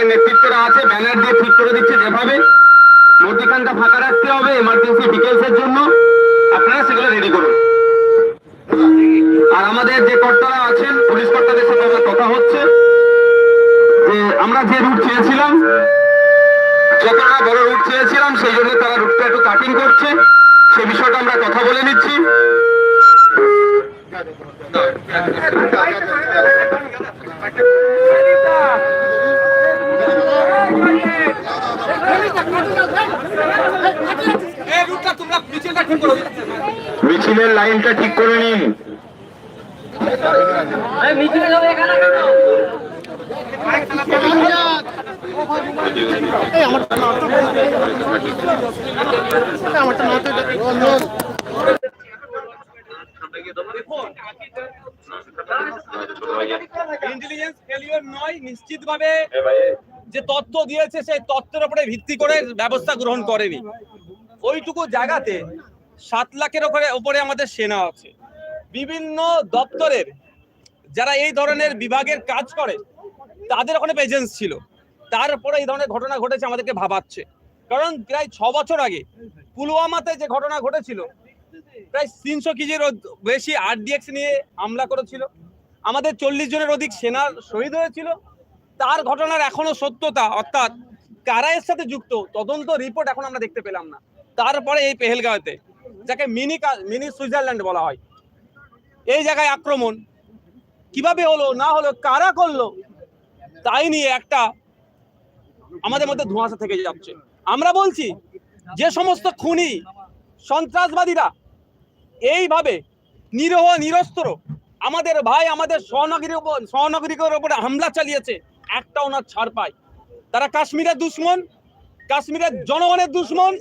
বিভাগের নেতৃত্বরা আছে ব্যানার দিয়ে ঠিক করে দিচ্ছে যেভাবে। মধ্যখানটা ফাঁকা রাখতে হবে এমার্জেন্সি ডিটেলস এর জন্য। আপনারা সেগুলো রেডি করুন। আর আমাদের যে কর্তারা আছেন, পুলিশ কর্তাদের সাথে আমার কথা হচ্ছে যে আমরা যে রুট চেয়েছিলাম, যতটা বড় রুট চেয়েছিলাম, সেই জন্য তারা রুটটা একটু কাটিং করছে। সে বিষয়টা আমরা কথা বলে নিচ্ছি। মিছিলের লাইনটা ঠিক করে নিন। ইন্টেলিজেন্স ফেলিওর নয় নিশ্চিতভাবে যে তথ্য দিয়েছে সেই তথ্যের উপরে ভিত্তি করে ব্যবস্থা গ্রহণ করেনি। ওইটুকু জায়গাতে সাত লাখের উপরে আমাদের সেনা আছে। বিভিন্ন দপ্তরের যারা এই ধরনের বিভাগের কাজ করে তাদের ওখানে প্রেজেন্স ছিল। তারপরে এই ধরনের ঘটনা ঘটেছে আমাদেরকে ভাবাচ্ছে। কারণ প্রায় ছ বছর আগে পুলওয়ামাতে যে ঘটনা ঘটেছিল প্রায় তিনশো কেজির বেশি আরডিএক্স নিয়ে হামলা করেছিল। আমাদের চল্লিশ জনের অধিক সেনা শহীদ হয়েছিল। তার ঘটনার এখনও সত্যতা, অর্থাৎ কারা এর সাথে যুক্ত, তদন্ত রিপোর্ট এখন আমরা দেখতে পেলাম না। তারপরে এই পেহেলগাঁওতে, যাকে মিনি মিনি সুইজারল্যান্ড বলা হয়। এই জায়গায় আক্রমণ। কীভাবে হলো, না হলো, কারা করল, তাই নিয়ে একটা আমাদের মধ্যে ধোঁয়াশা থেকে যাচ্ছে। আমরা বলছি, যে সমস্ত খুনি, সন্ত্রাসবাদীরা এইভাবে নিরহ নিরস্ত্র আমাদের ভাই আমাদের সহনগরীর উপর উপরে হামলা চালিয়েছে, একটা ওনার ছাড় পায়। তারা কাশ্মীরের দুশ্মন, কাশ্মীরের জনগণের দুশ্মন,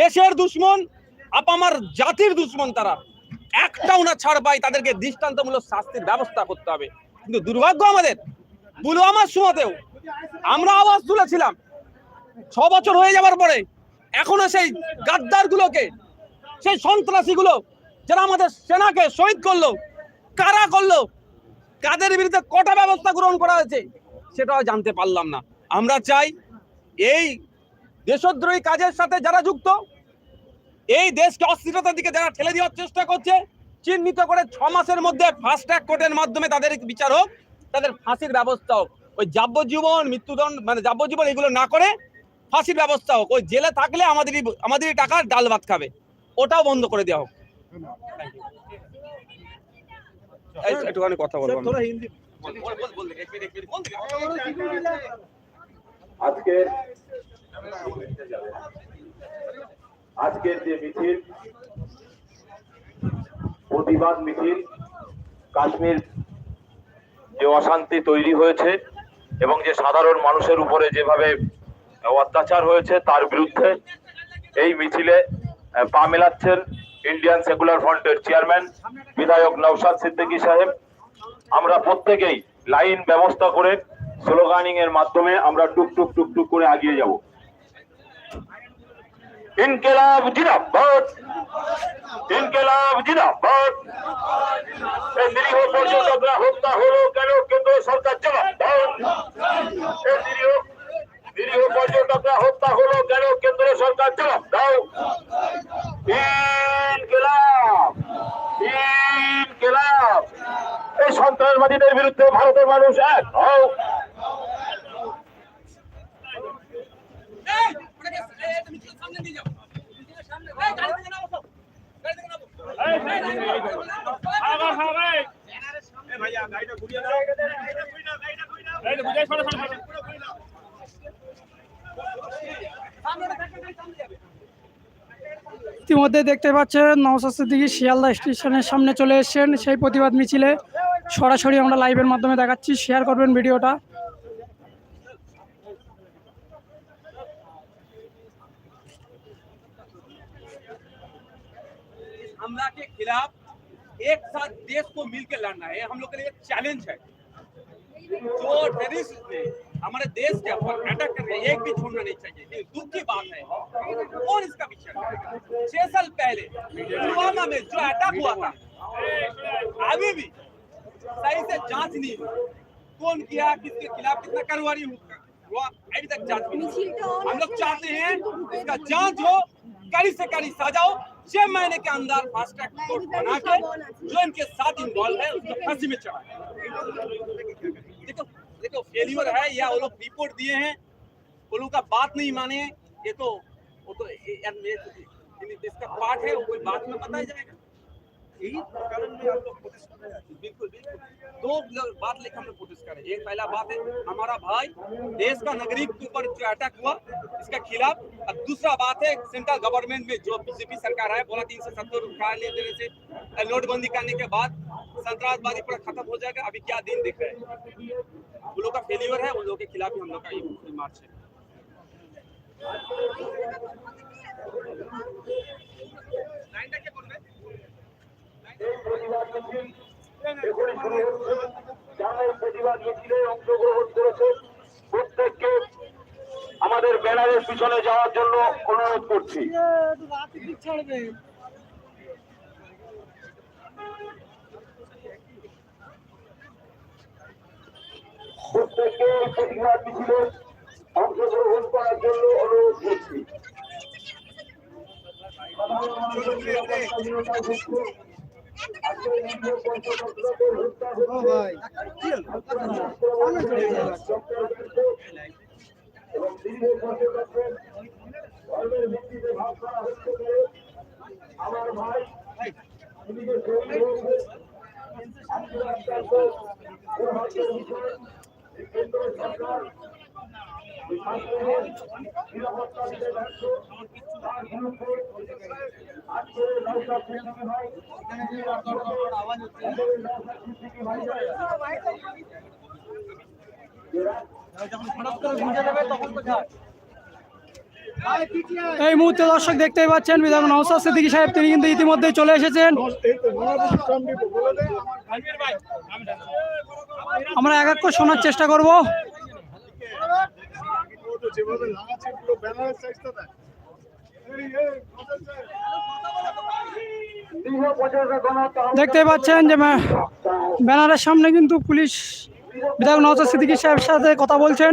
দেশের দুশ্মন, আপামার জাতির দুশ্মন তারা। একটা ওনার ছাড় পায়, তাদেরকে দৃষ্টান্তমূলক শাস্তির ব্যবস্থা করতে হবে। কিন্তু দুর্ভাগ্য আমাদের পুলওয়ামার সময়তেও আমরা আওয়াজ তুলেছিলাম, ছ বছর হয়ে যাওয়ার পরে এখনও সেই গাদ্দার গুলোকে সেই সন্ত্রাসী গুলো যারা আমাদের সেনাকে শহীদ করল, কারা করল, কাদের বিরুদ্ধে কটা ব্যবস্থা গ্রহণ করা হয়েছে সেটাও জানতে পারলাম না। আমরা চাই এই দেশদ্রোহী কাজের সাথে যারা যুক্ত, এই দেশকে অস্থিরতার দিকে যারা ঠেলে দেওয়ার চেষ্টা করছে, চিহ্নিত করে ছ মাসের মধ্যে ফাস্ট ট্র্যাক কোর্টের মাধ্যমে তাদের বিচার হোক, তাদের ফাঁসির ব্যবস্থা হোক। ওই যাবজ্জীবন, মৃত্যুদণ্ড মানে যাবজ্জীবন এগুলো না করে ফাঁসির ব্যবস্থা হোক। ওই জেলে থাকলে আমাদেরই আমাদেরই টাকার ডাল ভাত খাবে। ওটাও বন্ধ করে দেওয়া হোক। একটুখানি কথা বলব। আজকের আজকের যে মিছিল প্রতিবাদ মিছিল কাশ্মীর যে অশান্তি তৈরি হয়েছে এবং যে সাধারণ মানুষের উপরে যেভাবে অত্যাচার হয়েছে তার বিরুদ্ধে এই মিছিলে পা মেলাচ্ছেন ইন্ডিয়ান সেকুলার ফ্রন্টের চেয়ারম্যান বিধায়ক নওশাদ সিদ্দিকী সাহেব, আমরা প্রত্যেকেই লাইন ব্যবস্থা করে স্লোগানিং এর মাধ্যমে আমরা টুক টুক টুক টুক করে এগিয়ে যাব। ইনকেলাব জিন্দাবাদ। ইনকেলাব জিন্দাবাদ। এই নিরীহ পর্যটকরা হত্যা হলো কেন? কেন্দ্র সরকার জবাব এই নিরীহ নিরীহ পর্যটকরা হত্যা হলো কেন কেন্দ্র সরকার জবাব দাও এই সন্ত্রাসবাদীদের বিরুদ্ধে ভারতের মানুষ এক হও ভাইয়া, গাড়িটা ঘুরিয়ে দাও। গাড়িটা ঘুরিয়ে দাও, গাড়িটা ঘুরিয়ে দাও। পুরো ঘুরিয়ে দাও। সামনে ওটা থাকবে, গাড়ি সামনে যাবে। ইতিমধ্যে দেখতে পাচ্ছেন নওশাদ সিদ্দিকী শিয়ালদা স্টেশনের সামনে চলে এসেছেন সেই প্রতিবাদ মিছিলে সরাসরি আমরা লাইভের মাধ্যমে দেখাচ্ছি শেয়ার করবেন ভিডিওটা इस हमला के खिलाफ एक साथ देश को मिलकर लड़ना है ये हम लोग के लिए एक चैलेंज है जो टेररिस्ट ने हमारे देश के ऊपर अटैक कर रहे हैं एक भी छोड़ना नहीं चाहिए। ये दुख की बात है। कौन इसका करेगा? छह साल पहले पुलवामा में जो अटैक हुआ था, अभी भी सही से जाँच नहीं हुई। कौन किया, किसके खिलाफ कितना कार्रवाई अभी तक जाँच नहीं हुई। हम लोग चाहते हैं इसका जाँच हो, कड़ी से कड़ी सजा हो। छह महीने के अंदर फास्ट ट्रैक कोर्ट बना जो इनके साथ इन्वॉल्व है, उसको फांसी में चढ़ाए देखो देखो, फेलियर है, या वो लोग रिपोर्ट दिए हैं, वो लोग का बात नहीं माने ये तो वो तो ये- ये- इसका पार्ट है, वो कोई बात में बताया जाएगा। यही बिल्कुल बिल्कुल। दो बात एक पहला बात है, हमारा भाई देश का नागरिक के ऊपर जो अटैक हुआ, इसका खिलाफ। दूसरा बात है सेंट्रल गवर्नमेंट में जो बीजेपी सरकार है, बोला तीन सौ सत्तर रुपया ले देने से, नोटबंदी करने के बाद, संतरासवादी पूरा खत्म हो जाएगा। अभी क्या दिन दिख रहे हैं? वो लोग का फेलियर है उन लोगों के खिलाफ ही हम लोग का ये मार्च है লাইনটা কে করবে এখনই শুরু হচ্ছে যারা এই প্রতিবাদ মিছিলে অংশগ্রহণ করেছে প্রত্যেককে আমাদের ব্যানারের পিছনে যাওয়ার জন্য অনুরোধ করছি প্রত্যেককে এই প্রতিবাদ মিছিলে অংশগ্রহণ করার জন্য অনুরোধ করছি এবং দীর্ঘ বছর ধর্মের ভিত্তিতে ভাগ হচ্ছে আমার ভাই তিনি যে অত্যন্ত দুর্ভাগ্যের করে এই কেন্দ্র তখন তো শাসনের এই মুহূর্তে দর্শক দেখতেই পাচ্ছেন, বিধায়ক নওসাদ সিদ্দিকী সাহেব, তিনি কিন্তু ইতিমধ্যেই চলে এসেছেন। আমরা এক এক করে শোনার চেষ্টা করব। যেভাবে লাগাচ্ছে পুরো ব্যানারের সাইজটা দেখ দীর্ঘ বছরের গণহত্যা দেখতেই পাচ্ছেন যে ব্যানার- ব্যানারের সামনে কিন্তু পুলিশ বিধায়ক নওসাদ সিদ্দিকী সাহেবের সাথে কথা বলছেন।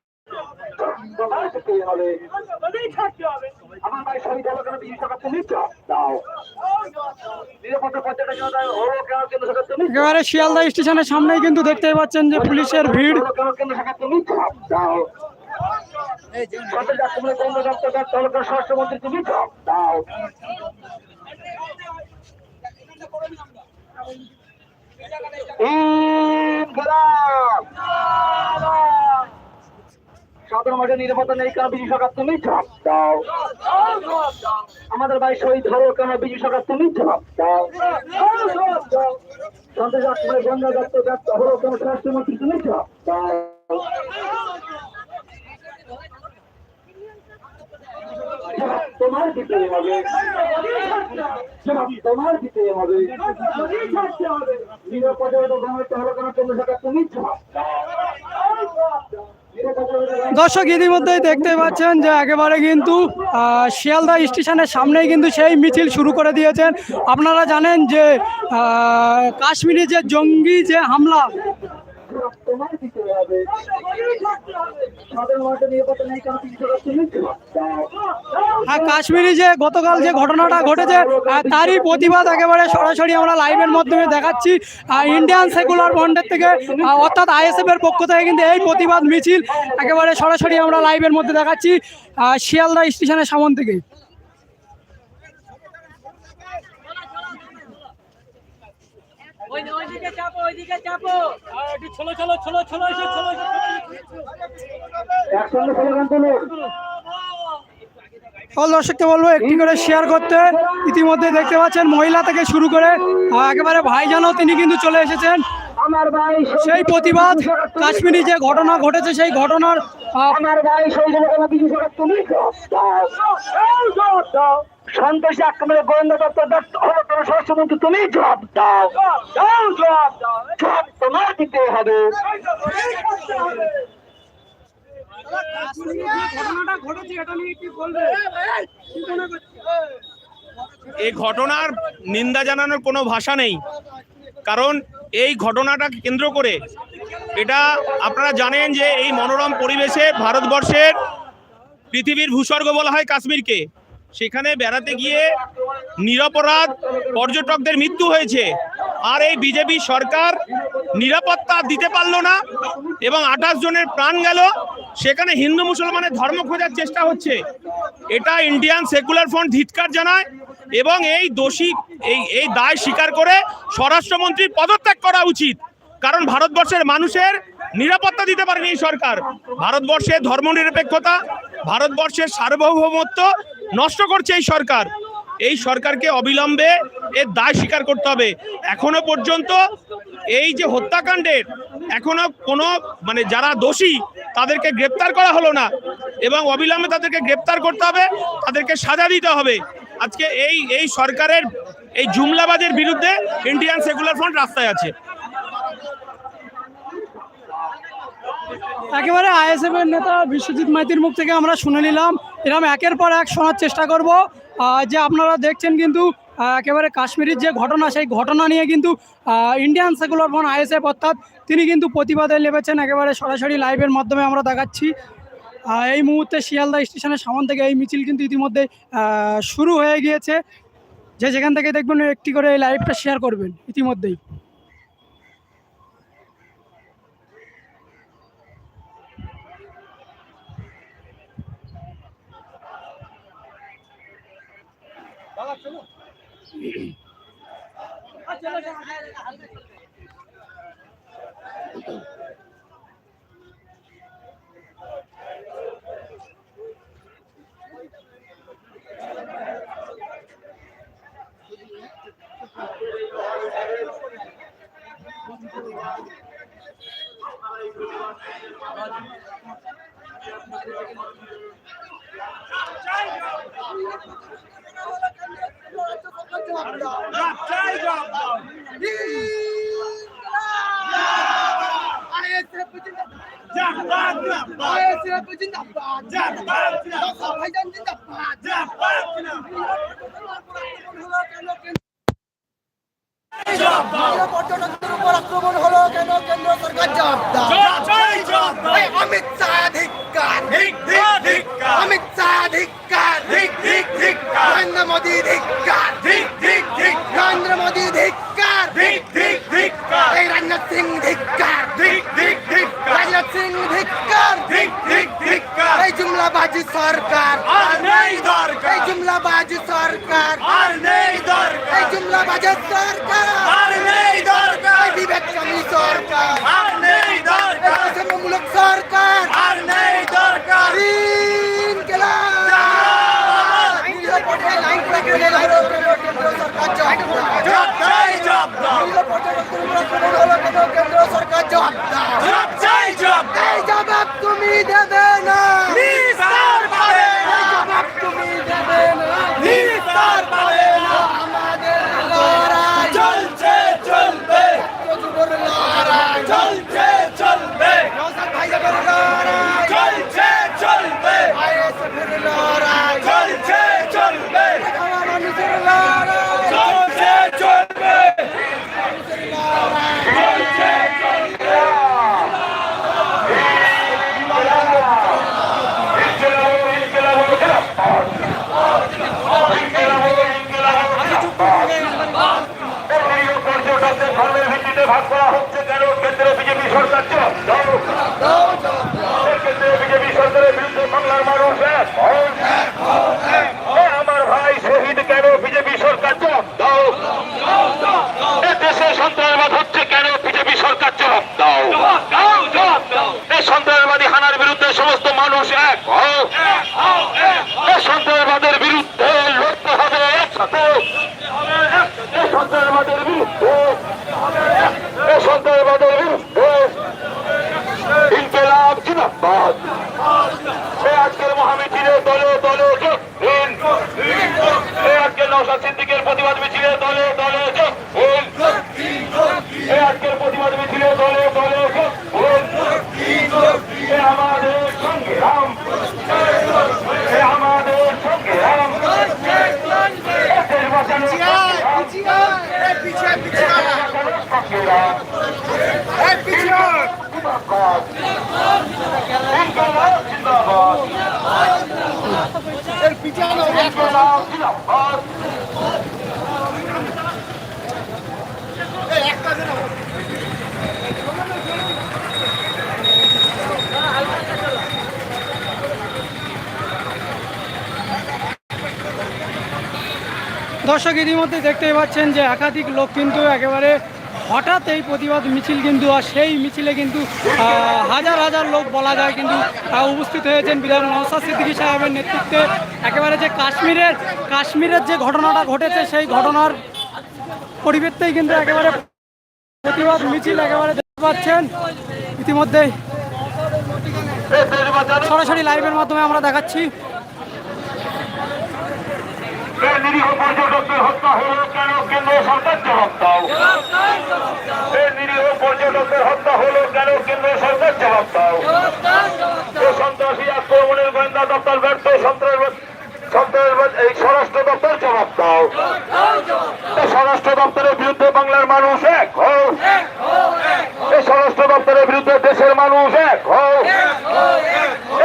আমার ভাই শহীদ হলো কেন বিশ টাকা তুমি দাও। নিরাপত্তা পঞ্চায়েতের জন্য হলো কেন কেন্দ্র সরকার তুমি একেবারে শিয়ালদা স্টেশনের সামনেই কিন্তু দেখতেই পাচ্ছেন যে পুলিশের ভিড়। স্বরাষ্ট্রমন্ত্রী তুমি দাও। ইনকলাব! সাধারণ মানুষের নিরাপত্তা নেই, কেন বিজু সরকার তুমি জবাব দাও? আমাদের ভাই শহীদ হলো, কেন বিজু সরকার তুমি জবাব দাও? সন্ত্রাস আক্রমণে বন্ধ দপ্তর ব্যর্থ হলো, কেন স্বরাষ্ট্রমন্ত্রী তুমি তোমার দিতে হবে। তোমার দিতে হবে। নিরাপদে হলো, কেন কেন্দ্র সরকার তুমি দর্শক, ইতিমধ্যেই দেখতে পাচ্ছেন যে একেবারে কিন্তু শিয়ালদা স্টেশনের সামনেই কিন্তু সেই মিছিল শুরু করে দিয়েছেন। আপনারা জানেন যে কাশ্মীরে যে জঙ্গি যে হামলা তোমার দিতে হবে সাধারণ মানুষের নিরাপত্তা নেই কেন তিনশো তুমি কাশ্মীরি যে গতকাল যে ঘটনাটা ঘটেছে তারই প্রতিবাদ একেবারে সরাসরি আমরা লাইভের মাধ্যমে দেখাচ্ছি। ইন্ডিয়ান সেকুলার ফ্রন্টের থেকে অর্থাৎ আইএসএফ এর পক্ষ থেকে কিন্তু এই প্রতিবাদ মিছিল একেবারে সরাসরি আমরা লাইভের মধ্যে দেখাচ্ছি শিয়ালদা স্টেশনের সামন থেকে একসঙ্গে স্লোগান তুলুন সকল দর্শককে বলব? একটি করে শেয়ার করতে। ইতিমধ্যে দেখতে পাচ্ছেন মহিলা থেকে শুরু করে একেবারে ভাইজানও তিনি কিন্তু চলে এসেছেন। সেই প্রতিবাদ কাশ্মীরি যে ঘটনা ঘটেছে সেই ঘটনার আমার ভাই শহীদুল কালাম বিজু সরকার তুমি জবাব দাও। দাও, জবাব দাও। সন্ত্রাসী আক্রমণে গোয়েন্দা দপ্তর দপ্তর হলো তোমার স্বরাষ্ট্রমন্ত্রী তুমি জবাব দাও দাও জবাব দাও জবাব তোমার দিতে হবে কাশ্মীরে যে ঘটনাটা ঘটেছে এটা নিয়ে কি বলবে কি করছে? এই ঘটনার নিন্দা জানানোর কোনো ভাষা নেই কারণ এই ঘটনাটাকে কেন্দ্র করে এটা আপনারা জানেন যে এই মনোরম পরিবেশে ভারতবর্ষের পৃথিবীর ভূস্বর্গ বলা হয় কাশ্মীরকে। সেখানে বেড়াতে গিয়ে নিরপরাধ পর্যটকদের মৃত্যু হয়েছে। আর এই বিজেপি সরকার নিরাপত্তা দিতে পারল না এবং আঠাশ জনের প্রাণ গেল। সেখানে হিন্দু মুসলমানের ধর্ম খোঁজার চেষ্টা হচ্ছে। এটা ইন্ডিয়ান সেকুলার ফ্রন্ট ধিৎকার জানায়। এবং এই দোষী, এই এই দায় স্বীকার করে স্বরাষ্ট্রমন্ত্রীর পদত্যাগ করা উচিত। কারণ ভারতবর্ষের মানুষের নিরাপত্তা দিতে পারেনি এই সরকার। ভারতবর্ষের ধর্মনিরপেক্ষতা, ভারতবর্ষের সার্বভৌমত্ব নষ্ট করছে এই সরকার। এই সরকারকে অবিলম্বে এর দায় স্বীকার করতে হবে। এখনও পর্যন্ত এই যে হত্যাকাণ্ডের এখনও কোনো মানে যারা দোষী, তাদেরকে গ্রেপ্তার করা হলো না। এবং অবিলম্বে তাদেরকে গ্রেপ্তার করতে হবে, তাদেরকে সাজা দিতে হবে। আজকে এই এই সরকারের, এই জুমলাবাজের বিরুদ্ধে ইন্ডিয়ান সেকুলার ফ্রন্ট রাস্তায় আছে। একেবারে আইএসএফ এর নেতা বিশ্বজিৎ মাইতির মুখ থেকে আমরা শুনে নিলাম। এরকম একের পর এক শোনার চেষ্টা করব। যে আপনারা দেখছেন কিন্তু একেবারে কাশ্মীরের যে ঘটনা, সেই ঘটনা নিয়ে কিন্তু ইন্ডিয়ান সেকুলার ফ্রন্ট আইএসএফ অর্থাৎ তিনি কিন্তু প্রতিবাদে লেবেছেন, একেবারে সরাসরি লাইভের মাধ্যমে আমরা দেখাচ্ছি। এই মুহূর্তে শিয়ালদা স্টেশনের সামন থেকে এই মিছিল কিন্তু ইতিমধ্যে শুরু হয়ে গিয়েছে। যে যেখান থেকে দেখবেন একটি করে এই লাইভটা শেয়ার করবেন ইতিমধ্যেই। পর্যটকদের উপর আক্রমণ হলো কেন? কেন্দ্র সরকার জবাব অমিত শাহ ধিক্কার। অমিত শাহ ধিক্কার। নরেন্দ্র মোদী ধিক্কার। নরেন্দ্র মোদী ধিক্কার। এই রাজনাথ সিং ধিক্কার। রাজনাথ সিং ধিক্কার। এই জুমলাবাজি সরকার। এই জুমলাবাজি সরকার। এই জুমলাবাজি সরকার। এই কমি সরকার। এই বৈষম্যমূলক সরকার। তিন কেলাস নীলপটে লাইন করে গেলে লাইন করে কেন্দ্র সরকার নীলপটে আক্রমণ হলো কেন কেন্দ্র সরকার জবাব এই জবাব তুমি দেবে না। এই জবাব তুমি দেবে না। আমাদের লড়াই চলছে চলবে। যুবর লড়াই। চলছে চলবে। নওশাদ ভাইয়ের লড়াই। চলছে চলবে। আইএসএফের লড়াই চলছে চলবে আমার মানুষের লড়াই চলছে চলবে পর্যটকদের ধর্মের ভিত্তিতে ভাগ করা হচ্ছে কেন কেন্দ্রীয় বিজেপি সরকার জবাব দাও কেন্দ্রীয় বিজেপি সরকারের বিরুদ্ধে বাংলার মানুষ এক হন। এ আমার ভাই শহীদ কেন বিজেপি সরকার জবাব দাও এ দেশে সন্ত্রাসবাদ হচ্ছে কেন বিজেপি সরকার জবাব দাও এই সন্ত্রাসবাদী হানার বিরুদ্ধে সমস্ত মানুষ এক হও এই সন্ত্রাসবাদের বিরুদ্ধে লড়তে হবে একসাথে এই সন্ত্রাসবাদের বিরুদ্ধে এই সন্ত্রাসবাদের বিরুদ্ধে ইনকেলাব জিন্দাবাদ নৌসাদ সিদ্দিকের প্রতিবাদ মিছিলে দলে দলে যোগ ভুল এই আজকের প্রতিবাদ মিছিলে দলে দলে যোগ ভুল এ আমাদের সংগ্রাম এ আমাদের সংগ্রাম দেশ বাঁচানোর সংগ্রাম। সংগ্রাম। জিন্দাবাদ। ইনকলাব জিন্দাবাদ। ইনকলাব জিন্দাবাদ। দর্শক ইতিমধ্যে দেখতেই পাচ্ছেন যে একাধিক লোক কিন্তু একেবারে হঠাৎ এই প্রতিবাদ মিছিল কিন্তু আর সেই মিছিলে কিন্তু হাজার হাজার লোক বলা যায় কিন্তু উপস্থিত হয়েছেন বিধায়ক নওসাদ সিদ্দিকী সাহেবের নেতৃত্বে। একেবারে যে কাশ্মীরের কাশ্মীরের যে ঘটনাটা ঘটেছে সেই ঘটনার পরিবর্তেই কিন্তু একেবারে প্রতিবাদ মিছিল একেবারে দেখতে পাচ্ছেন। ইতিমধ্যেই সরাসরি লাইভের মাধ্যমে আমরা দেখাচ্ছি। নিরীহ পর্যটকদের হত্যা হলো কেন? কেন্দ্র সরকার জবাব দাও এই নিরীহ পর্যটকদের হত্যা হলো কেন কেন্দ্র সরকার জবাব দাও ও সন্ত্রাসী আক্রমণের গোয়েন্দা দপ্তর ব্যর্থ সন্ত্রাসবাদ সন্ত্রাসবাদ এই স্বরাষ্ট্র দপ্তর জবাব দাও এই স্বরাষ্ট্র দপ্তরের বিরুদ্ধে বাংলার মানুষ এক হও এই স্বরাষ্ট্র দপ্তরের বিরুদ্ধে দেশের মানুষ এক হও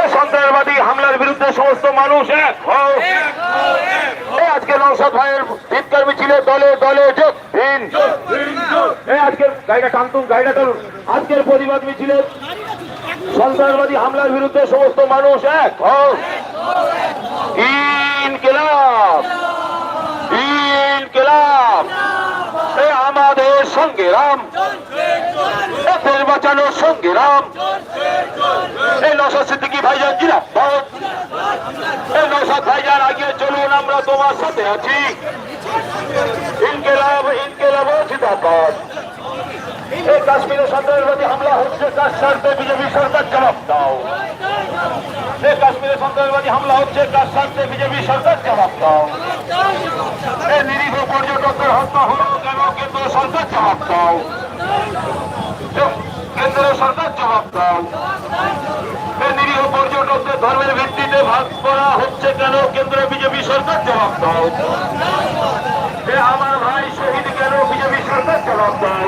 এই সন্ত্রাসবাদী হামলার বিরুদ্ধে সমস্ত মানুষ এক আজকে নৌসাদ ভাইয়ের ভিক্ষার মিছিলে দলে দলে যোগ দিন। আজকের গাড়িটা টানতুন গাড়িটা টানুন। আজকের প্রতিবাদ মিছিলে সন্ত্রাসবাদী হামলার বিরুদ্ধে সমস্ত মানুষ এক ইনকিলাব ইনকিলাব আমাদের সংগ্রাম এ দেশ বাঁচানোর সংগ্রাম এই নশা সিদ্দিকি ভাইজান জিরাবাদ এই নৌসাদ ভাইজান আগে চলুন, আমরা তোমার সাথে আছি। জবাব দাও। এই নিরীহ পর্যটকদের হত্যা হলো, কেন? কেন্দ্র সরকার জবাব দাও। কেন্দ্র সরকার জবাব দাও। নিরীহ পর্যটকদের ধর্মের ভিত্তিতে ভাগ করা হচ্ছে কেন? কেন্দ্র বিজেপি সরকার জবাব দাও। আমার ভাই শহীদ কেন? বিজেপি সরকার জবাব দাও।